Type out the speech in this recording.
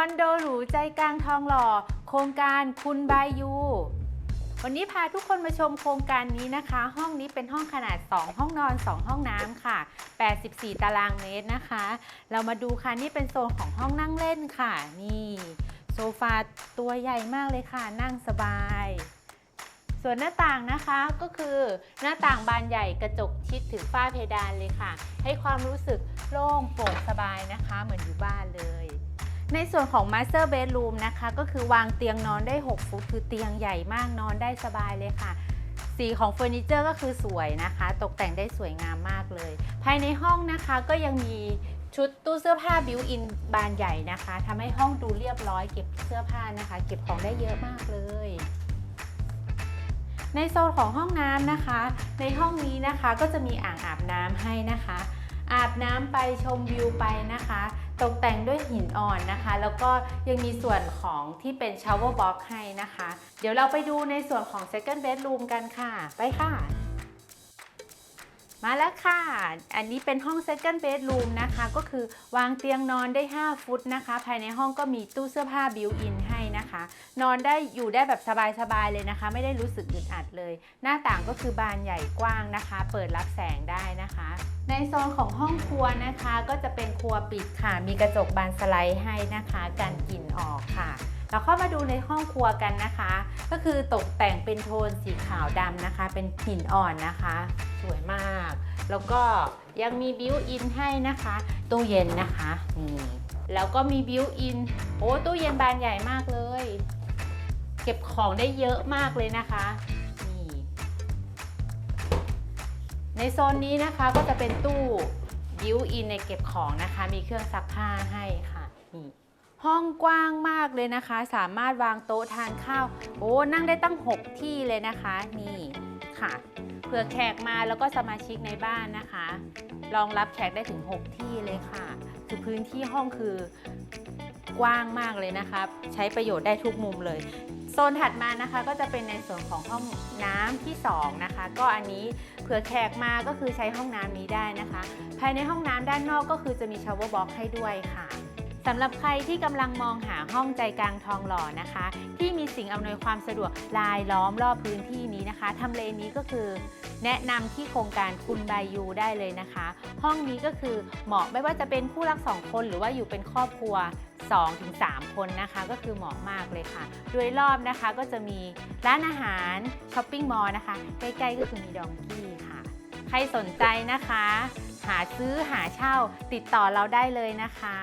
อนโดหรูใจกลางทองหล่อ โครงการคุณบายู วันนี้พาทุกคนมาชมโครงการนี้นะคะ ห้องนี้เป็นห้องขนาด 2 ห้องนอน 2 ห้องน้ำค่ะ 84 ตารางเมตรนะคะ เรามาดูค่ะนี่เป็นโซนของห้องนั่งเล่นค่ะ นี่โซฟาตัวใหญ่มากเลยค่ะ นั่งสบาย ส่วนหน้าต่างนะคะก็คือหน้าต่างบานใหญ่กระจกชิดถึงฝ้าเพดานเลยค่ะ ให้ความรู้สึกโล่งโปร่งสบายนะคะ เหมือนอยู่บ้านเลย ในส่วนของ Master Bedroom นะคะ ก็คือวางเตียงนอนได้ 6 ฟุต คือเตียงใหญ่มากนอนได้สบายเลยค่ะ สีของเฟอร์นิเจอร์ก็คือสวยนะคะ ตกแต่งได้สวยงามมากเลย ภายในห้องนะคะก็ยังมีชุดตู้เสื้อผ้าบิวอินบานใหญ่นะคะทำให้ห้องดูเรียบร้อยเก็บเสื้อผ้านะคะ เก็บของได้เยอะมากเลย ในโซนของห้องน้ำนะคะ ในห้องนี้นะคะก็จะมีอ่างอาบน้ำให้นะคะ อาบน้ำไปชมวิวไปนะคะ ตกแต่งด้วยหินอ่อนนะคะ แล้วก็ยังมีส่วนของที่เป็น shower box ให้นะคะ เดี๋ยวเราไปดูในส่วนของ second bedroom กันค่ะ ไปค่ะ มาแล้วค่ะ อันนี้เป็นห้อง second bedroom นะคะ ก็คือวางเตียงนอนได้ 5 ฟุตนะคะ ภายในห้องก็มีตู้เสื้อผ้าบิวอินให้นะคะ นอนได้อยู่ได้แบบสบายๆเลยนะคะ ไม่ได้รู้สึกอึดอัดเลย หน้าต่างก็คือบานใหญ่กว้างนะคะ เปิดรับแสงได้นะคะ ในโซนของห้องครัวนะคะ ก็จะเป็นครัวปิดค่ะ มีกระจกบานสไลด์ให้นะคะกันกลิ่นออกค่ะ เราเข้ามาดูในห้องครัวกันนะคะ ก็คือตกแต่งเป็นโทนสีขาวดำนะคะ เป็นหินอ่อนนะคะ สวยมาก แล้วก็ยังมีบิวอินให้นะคะตู้เย็นนะคะนี่แล้วก็มีบิวอินโอ้ตู้เย็นบานใหญ่มากเลย เก็บของได้เยอะมากเลยนะคะนี่ในโซนนี้นะคะก็จะเป็นตู้บิวอินในเก็บของนะคะ มีเครื่องซักผ้าให้ค่ะนี่ ห้องกว้างมากเลยนะคะ สามารถวางโต๊ะทานข้าว โอ้นั่งได้ตั้ง 6 ที่เลยนะคะ นี่ค่ะ เผื่อแขกมาแล้วก็สมาชิกในบ้านนะคะ รองรับแขกได้ถึง 6 ที่เลยค่ะ คือพื้นที่ห้องคือกว้างมากเลยนะคะ ใช้ประโยชน์ได้ทุกมุมเลย โซนถัดมานะคะก็จะเป็นในส่วนของห้องน้ำที่ 2 นะคะ ก็อันนี้เผื่อแขกมาก็คือใช้ห้องน้ำนี้ได้นะคะ ภายในห้องน้ำด้านนอกก็คือจะมีชาวเวอร์บ็อกให้ด้วยค่ะ สำหรับใครที่กำลังมองหาห้องใจกลางทองหล่อนะคะ ที่มีสิ่งอำนวยความสะดวกลายล้อมรอบพื้นที่นี้นะคะทำเลนี้ก็คือ แนะนำที่โครงการคุณบายูได้เลยนะคะ ห้องนี้ก็คือเหมาะไม่ว่าจะเป็นคู่รักสองคนหรือว่าอยู่เป็นครอบครัว 2-3 คนนะคะ ก็คือเหมาะมากเลยค่ะ โดยรอบนะคะก็จะมีร้านอาหารช้อปปิ้งมอลล์นะคะ ใกล้ๆก็คือมีดองกี้ค่ะ ใครสนใจนะคะ หาซื้อหาเช่าติดต่อเราได้เลยนะคะ